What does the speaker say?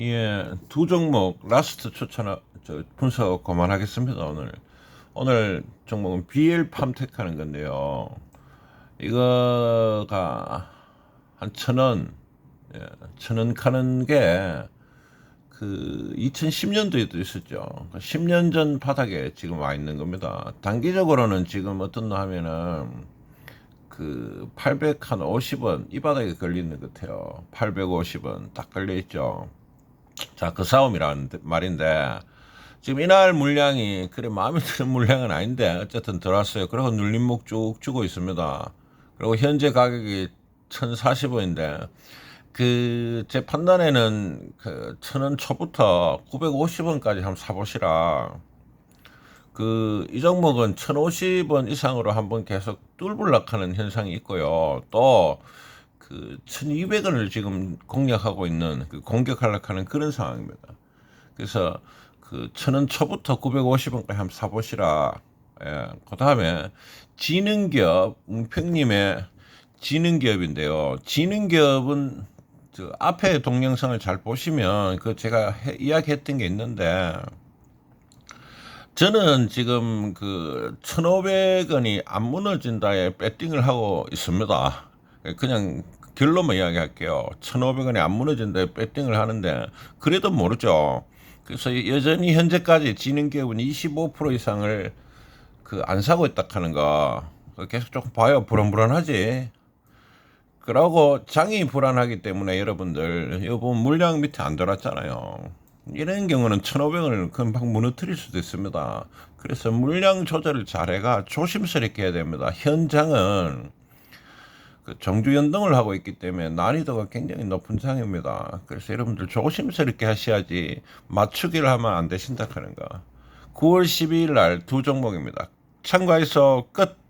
예, 두 종목 라스트 추천 저 분석 그만하겠습니다 오늘. 오늘 종목은 BL 팜텍 하는 건데요. 이거가 한 천 원, 예, 천원 가는 게 그 2010년도에도 있었죠. 10년 전 바닥에 지금 와 있는 겁니다. 단기적으로는 지금 어떤 거 하면은 그 850원 이 바닥에 걸리는 것 같아요. 850원 딱 걸려 있죠. 자, 그 싸움이라는 말인데 지금 이날 물량이 그래 마음에 드는 물량은 아닌데 어쨌든 들어왔어요. 그리고 눌림목 쭉 주고 있습니다. 그리고 현재 가격이 1,040원인데 그 제 판단에는 그 천원 초부터 950원까지 한번 사보시라. 그 이 종목은 1,050원 이상으로 한번 계속 뚫불락하는 현상이 있고요. 또 그 1,200원을 지금 공략하고 있는 그 공격하려고 하는 그런 상황입니다. 그래서 그 천원 초부터 950원까지 한번 사보시라. 예. 그 다음에 지능기업, 웅평님의 지능기업인데요. 지능기업은 저 앞에 동영상을 잘 보시면 그 제가 해- 이야기했던 게 있는데 저는 지금 그 1,500원이 안 무너진다에 배팅을 하고 있습니다. 그냥 결론만 이야기할게요. 1,500원이 안 무너진다에 배팅을 하는데 그래도 모르죠. 그래서 여전히 현재까지 지능기업은 25% 이상을 그 안 사고 있다 하는 거 계속 조금 봐요. 불안불안하지. 그러고 장이 불안하기 때문에 여러분들 여보 물량 밑에 안 들어왔잖아요. 이런 경우는 1,500원을 금방 무너뜨릴 수도 있습니다. 그래서 물량 조절을 잘해가 조심스럽게 해야 됩니다. 현장은 그 정주 연동을 하고 있기 때문에 난이도가 굉장히 높은 장입니다. 그래서 여러분들 조심스럽게 하셔야지 맞추기를 하면 안 되신다 하는 거. 9월 12일 날 두 종목입니다. 참가해서 끝.